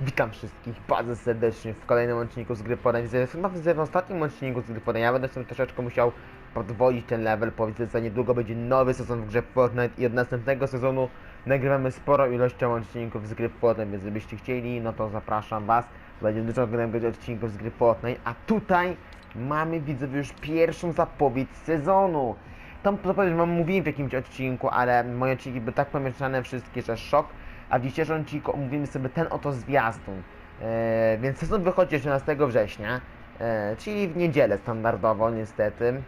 Witam wszystkich bardzo serdecznie w kolejnym odcinku z gry Podem. Chyba w ostatnim odcinku z gry Podem. Ja będę sobie troszeczkę musiał podwoić ten level. Powiedzmy, że niedługo będzie nowy sezon w grze Fortnite i od następnego sezonu nagrywamy sporo ilością odcinków z gry Fortnite, więc gdybyście chcieli, no to zapraszam Was. Będzie dużo nagrać odcinków z gry Fortnite, a tutaj mamy, widzę, już pierwszą zapowiedź sezonu. Tą zapowiedź wam mówiłem w jakimś odcinku, ale moje odcinki były tak pomieszane wszystkie, że szok. A w dzisiejszym odcinku omówimy sobie ten oto zwiastun. E, więc sezon wychodzi 13 września, e, czyli w niedzielę standardowo niestety.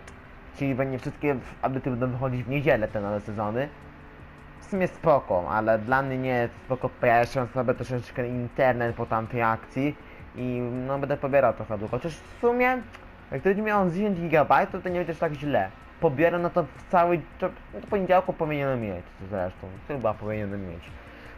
Czyli będzie wszystkie update'y będą wychodzić w niedzielę te nowe sezony. W sumie spoko, ale dla mnie nie spoko, pojawię się sobie troszeczkę internet po tamtej akcji i no będę pobierał trochę długo. Chociaż w sumie, jak będzie miał 10 GB, to nie będzie tak źle. Pobierę no to w cały, to, no to poniedziałku powinienem mieć zresztą, chyba powinienem mieć.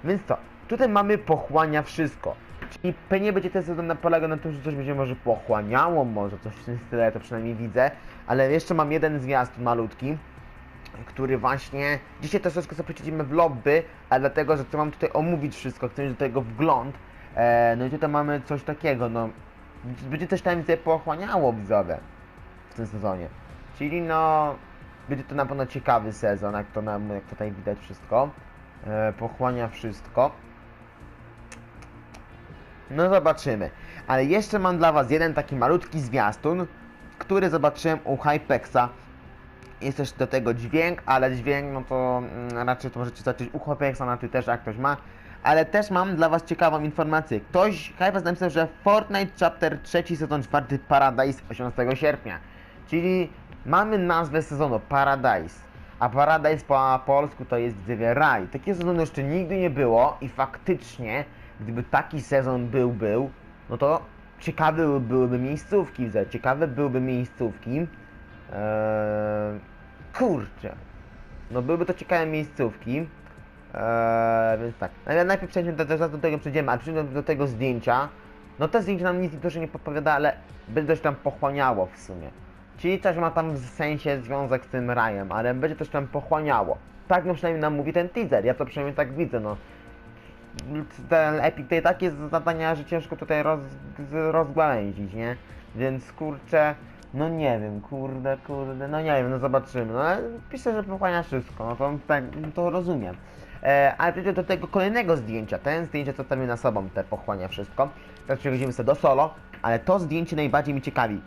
Więc co, tutaj mamy pochłania wszystko. Czyli pewnie będzie ten sezon na- polegał na tym, że coś będzie może pochłaniało, może coś w tym stylu, to przynajmniej widzę. Ale jeszcze mam jeden zwiastun malutki, który właśnie... Dzisiaj troszeczkę sobie przejdziemy w lobby, ale dlatego, że chcę wam tutaj omówić wszystko, chcę mieć do tego wgląd. E, no i tutaj mamy coś takiego, no... Będzie coś tam więcej pochłaniało widzowie w tym sezonie. Czyli no... Będzie to na pewno ciekawy sezon, jak to nam, jak tutaj widać wszystko. E, pochłania wszystko. No zobaczymy. Ale jeszcze mam dla was jeden taki malutki zwiastun, który zobaczyłem u Hypexa. Jest też do tego dźwięk, ale dźwięk, no to mm, raczej to możecie zobaczyć u Hypexa na Twitterze, jak ktoś ma. Ale też mam dla was ciekawą informację. Ktoś, Hypex napisał, że Fortnite Chapter 3 sezon 4 Paradise 18 sierpnia. Czyli mamy nazwę sezonu Paradise. A Paradise po polsku to jest widzowie raj. Takiego sezonu jeszcze nigdy nie było i faktycznie, gdyby taki sezon był, był, no to ciekawe były- byłyby miejscówki, ciekawe byłyby miejscówki. Eee, kurczę. No byłyby to ciekawe miejscówki. Eee, więc tak. Ale najpierw przejdźmy do, do, do tego przejdziemy, ale przejdźmy do, tego zdjęcia. No to zdjęcie nam nic dużo nie podpowiada, ale będzie coś tam pochłaniało w sumie. Czyli coś ma tam w sensie związek z tym rajem, ale będzie coś tam pochłaniało. Tak no przynajmniej nam mówi ten teaser, ja to przynajmniej tak widzę, no. Ten Epic i tak jest zadania, że ciężko tutaj roz, nie? Więc kurczę, no nie wiem, kurde, kurde, no nie wiem, no zobaczymy. No ale że pochłania wszystko, no to tak, no to rozumiem. E, ale przejdę do tego kolejnego zdjęcia. Ten zdjęcie co tam na sobą te pochłania wszystko. Teraz przechodzimy sobie do solo, ale to zdjęcie najbardziej mi ciekawi.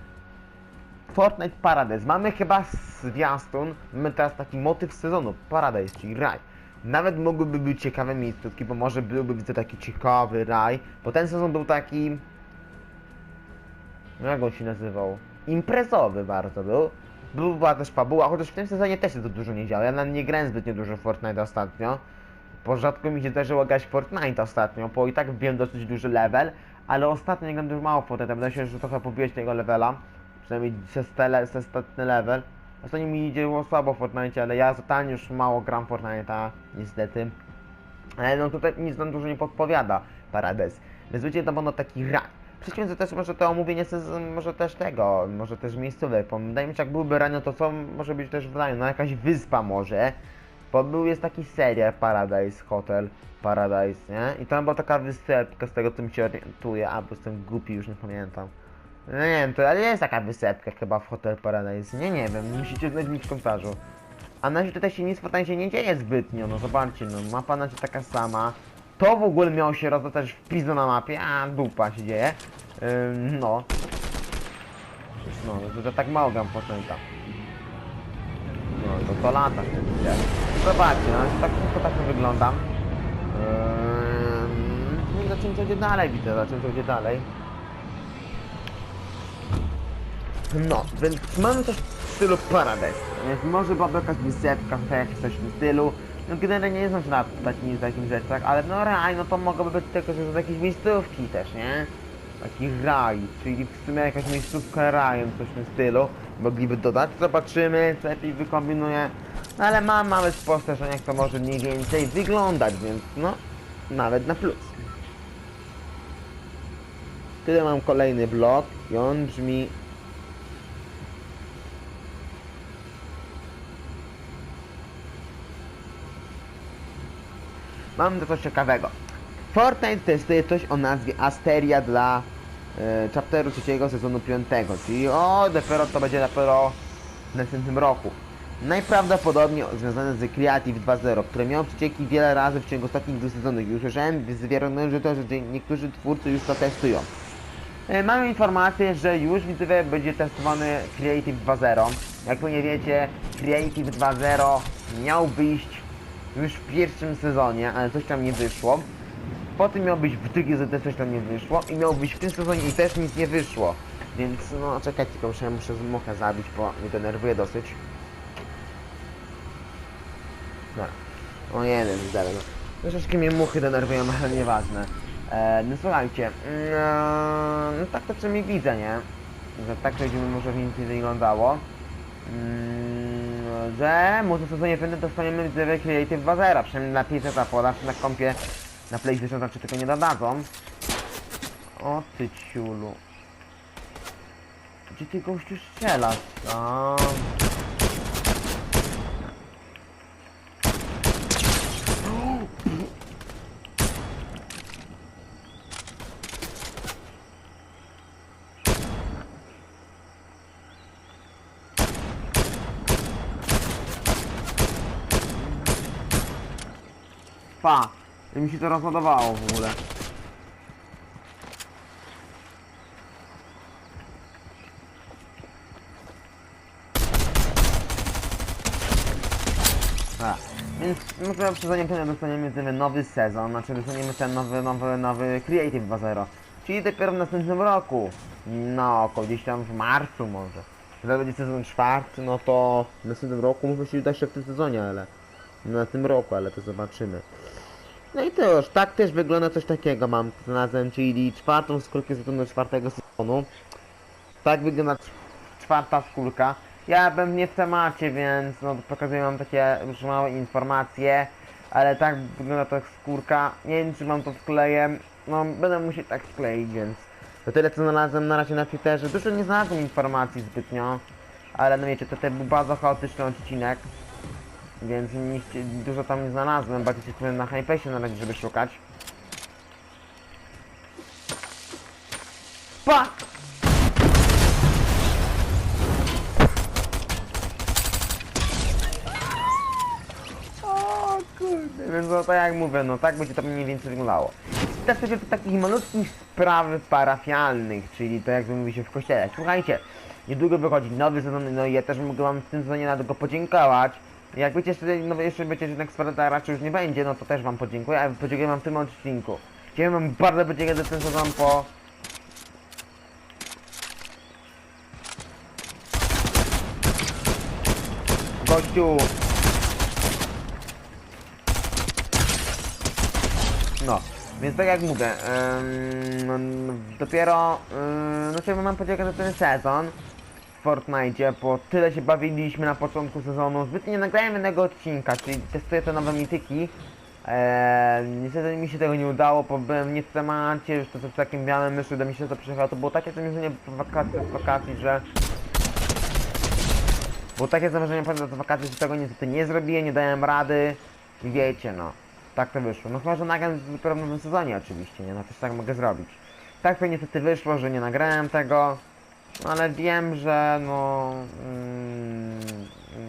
Fortnite Paradise. Mamy chyba zwiastun, mamy teraz taki motyw sezonu, Paradise, czyli raj. Nawet mogłyby być ciekawe miejscówki, bo może byłby widzę taki ciekawy raj, bo ten sezon był taki... No jak on się nazywał? Imprezowy bardzo był. Była też fabuła, chociaż w tym sezonie też się to dużo nie działo. Ja nie grałem zbytnio dużo Fortnite ostatnio. Bo rzadko mi się zdarzyło grać Fortnite ostatnio, bo i tak wbiłem dosyć duży level, ale ostatnio nie gram dużo mało Fortnite, wydaje się, że trochę pobiłeś tego levela. Przynajmniej ze ostatni level. Ostatnio mi idzie słabo w Fortnite, ale ja totalnie już mało gram Fortnite'a, niestety. Ale no tutaj nic nam dużo nie podpowiada Paradise. Więc będzie to będą taki ran. Przejdźmy to też może to omówienie może też tego, może też miejscówek. Wydaje mi się, jak byłby rano, to co może być też w raju? No jakaś wyspa może. Bo był, jest taki serial Paradise Hotel, Paradise, nie? I tam była taka wysepka, z tego co mi się orientuje, a bo jestem głupi, już nie pamiętam. No nie wiem, to ale jest taka wysepka chyba w Hotel Paradise. Nie, nie wiem, musicie znać mi w komentarzu. A na razie tutaj się nic w się nie dzieje zbytnio, no zobaczcie, no mapa na taka sama. To w ogóle miało się rozdać w pizdu na mapie, a dupa się dzieje. Ym, no. No, to, tak mało gram Fortnite'a. No, to to lata się. Zobaczcie, no tak szybko tak wyglądam. Ym, no i zobaczymy co będzie dalej, widzę, zobaczymy co będzie dalej. No, więc mamy coś w stylu Paradise. Więc może jakaś wysepka, tak jak coś w tym stylu. No generalnie nie znam się na takich, takich rzeczach, ale no raj, no to mogłoby być tylko, że to jakieś miejscówki też, nie? Taki raj, czyli w sumie jakaś miejscówka rajem, coś w tym stylu. Mogliby dodać, zobaczymy, co lepiej wykombinuje. No ale mam małe spostrzeżenia, jak to może mniej więcej wyglądać, więc no, nawet na plus. Tutaj mam kolejny blok i on brzmi Mam to coś ciekawego. Fortnite testuje coś o nazwie Asteria dla e, chapteru trzeciego sezonu 5, czyli o, dopiero to będzie dopiero w następnym roku. Najprawdopodobniej związane z Creative 2.0, które miało przecieki wiele razy w ciągu ostatnich dwóch sezonów. Już słyszałem z wiarygodnością, że niektórzy twórcy już to testują. E, informację, że już widzowie będzie testowany Creative 2.0. Jak nie wiecie, Creative 2.0 miał wyjść już w pierwszym sezonie, ale coś tam nie wyszło. Potem miał być w drugim sezonie, coś tam nie wyszło. I miał być w tym sezonie i też nic nie wyszło. Więc no czekajcie, tylko muszę, muszę muchę zabić, bo mnie denerwuje dosyć. Dobra. O jeden, zero. No. Troszeczkę mnie muchy denerwują, ale nieważne. E, no słuchajcie, mm, no tak to przynajmniej widzę, nie? Że tak to będziemy może więcej wyglądało. Mm, że może w sezonie będę dostaniemy Devil Creative 2.0, przynajmniej na PC na czy na kompie, na PlayStation znaczy tego nie dodadzą. O ty ciulu. Gdzie ty gościu strzelasz? A. Pa! Mi się to rozładowało w ogóle. A, więc w sezonie pewnie dostaniemy ten nowy sezon, znaczy dostaniemy ten nowy, nowy, nowy Creative 2.0. Czyli dopiero w następnym roku. No, około gdzieś tam w marcu może. Jeżeli będzie sezon czwarty, no to w następnym roku może się udać się w tym sezonie, ale na tym roku, ale to zobaczymy. No i to już, tak też wygląda coś takiego mam znalazłem, czyli czwartą skórkę sezonu czwartego sezonu. Tak wygląda cz- czwarta skórka. Ja bym nie w temacie, więc no pokazuję wam takie już małe informacje, ale tak wygląda ta skórka. Nie wiem czy mam to skleję, no będę musiał tak skleić, więc to tyle co znalazłem na razie na Twitterze. Dużo nie znalazłem informacji zbytnio, ale no wiecie, to, to był bardzo chaotyczny odcinek. Więc nie, chci- dużo tam nie znalazłem, bardziej się skupiłem na Hypesie na razie, żeby szukać. Pa! O kurde, więc no tak jak mówię, no tak będzie to mniej więcej wyglądało. Teraz sobie do takich malutkich spraw parafialnych, czyli to jak mówi się w kościele. Słuchajcie, niedługo wychodzi nowy sezon, no i ja też mogę wam w tym sezonie na tego podziękować. Jak wiecie, jeszcze, no jeszcze że jednak Sparta raczej już nie będzie, no to też wam podziękuję, a podziękuję wam w tym odcinku. Chciałem wam bardzo podziękować za ten sezon po... Gościu! No, więc tak jak mówię, em, dopiero, ym, no chciałbym wam podziękować za ten sezon Fortnite, bo tyle się bawiliśmy na początku sezonu, zbytnio nie nagrałem jednego odcinka, czyli testuję te nowe mityki. Eee, niestety mi się tego nie udało, bo byłem nie w temacie, już to co w takim białym myszu, do mi się to przyjechało, to było takie zamierzenie w wakacji, wakacji, że było takie zamierzenie do wakacji, że tego niestety nie zrobiłem, nie dałem rady i wiecie no, tak to wyszło. No chyba, że nagram dopiero w nowym sezonie oczywiście, nie, no też tak mogę zrobić. Tak to niestety wyszło, że nie nagrałem tego, ale wiem, że no, mm,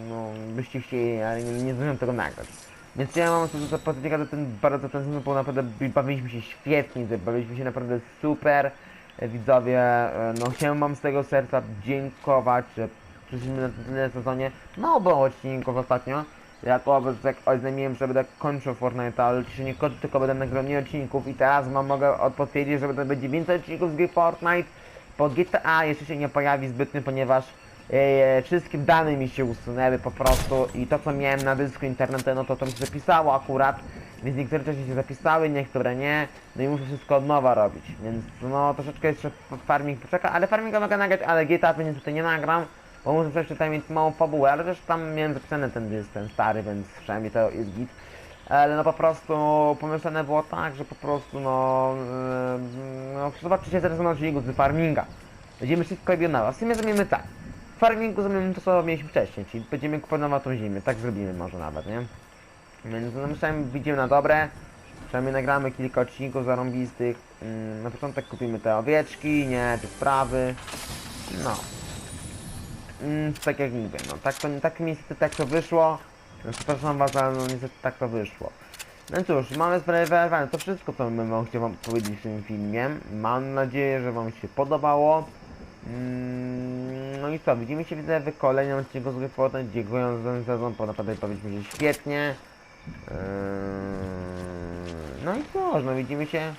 no byście chcieli, ale nie, nie tego nagrać. Więc ja mam to, to pozytywka za ten, bardzo ten bo naprawdę bawiliśmy się świetnie, bawiliśmy się naprawdę super. Widzowie, e, no chciałem wam z tego serca dziękować, że przyszliśmy na tyle sezonie. Mało było odcinków ostatnio. Jako jak oznajmiłem, że będę kończył Fortnite, ale dzisiaj nie kończę, tylko będę nagrywał mniej odcinków i teraz wam mogę od- potwierdzić, że będzie więcej odcinków z gry Fortnite. Po GTA jeszcze się nie pojawi zbytnio, ponieważ e, wszystkie dane mi się usunęły po prostu i to co miałem na dysku internetu, no to to mi się zapisało akurat, więc niektóre części się zapisały, niektóre nie, no i muszę wszystko od nowa robić, więc no troszeczkę jeszcze farming poczeka, ale farminga mogę nagrać, ale GTA to niestety nie nagram, bo muszę też tutaj mieć małą fabułę, ale też tam miałem zapisany ten dysk, ten stary, więc przynajmniej to jest git. Ale no po prostu pomyślane było tak, że po prostu no, yy, no zobaczycie zaraz na odcinku z farminga. Będziemy wszystko robić na W sumie zrobimy tak. W farmingu zrobimy to, co mieliśmy wcześniej, czyli będziemy kupować tą ziemię, tak zrobimy może nawet, nie? Więc no myślałem, widzimy na dobre. Przynajmniej nagramy kilka odcinków zarąbistych. Mm, Na początek kupimy te owieczki, nie, te sprawy. No. Mm, tak jak mówię, no tak to tak niestety tak to wyszło. Przepraszam was, ale no niestety tak to wyszło. No cóż, mamy sprawowanie, to wszystko co bym chciał wam powiedzieć w tym filmie. Mam nadzieję, że wam się podobało. Mm, No i co, widzimy się widzę w kolejnym odcinku z Fortnite. Dziękuję za ten sezon, bo naprawdę powiedzieliśmy się świetnie. Eee, No i co, no widzimy się.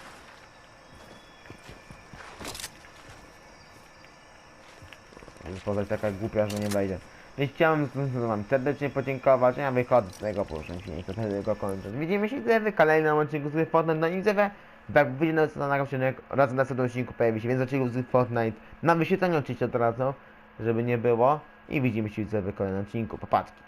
Podać taka głupia, że nie wejdzie. Więc chciałem wam serdecznie podziękować. Ja wychodzę z tego proszę się, to wtedy go kończę. Widzimy się w kolejnym odcinku z Fortnite. No i widzę, jak wyjdzie na następny odcinek, raz na następnym odcinku pojawi się więcej odcinków z Fortnite. Na wyświetleniu oczywiście od razu, żeby nie było. I widzimy się w kolejnym odcinku. Popatrzki.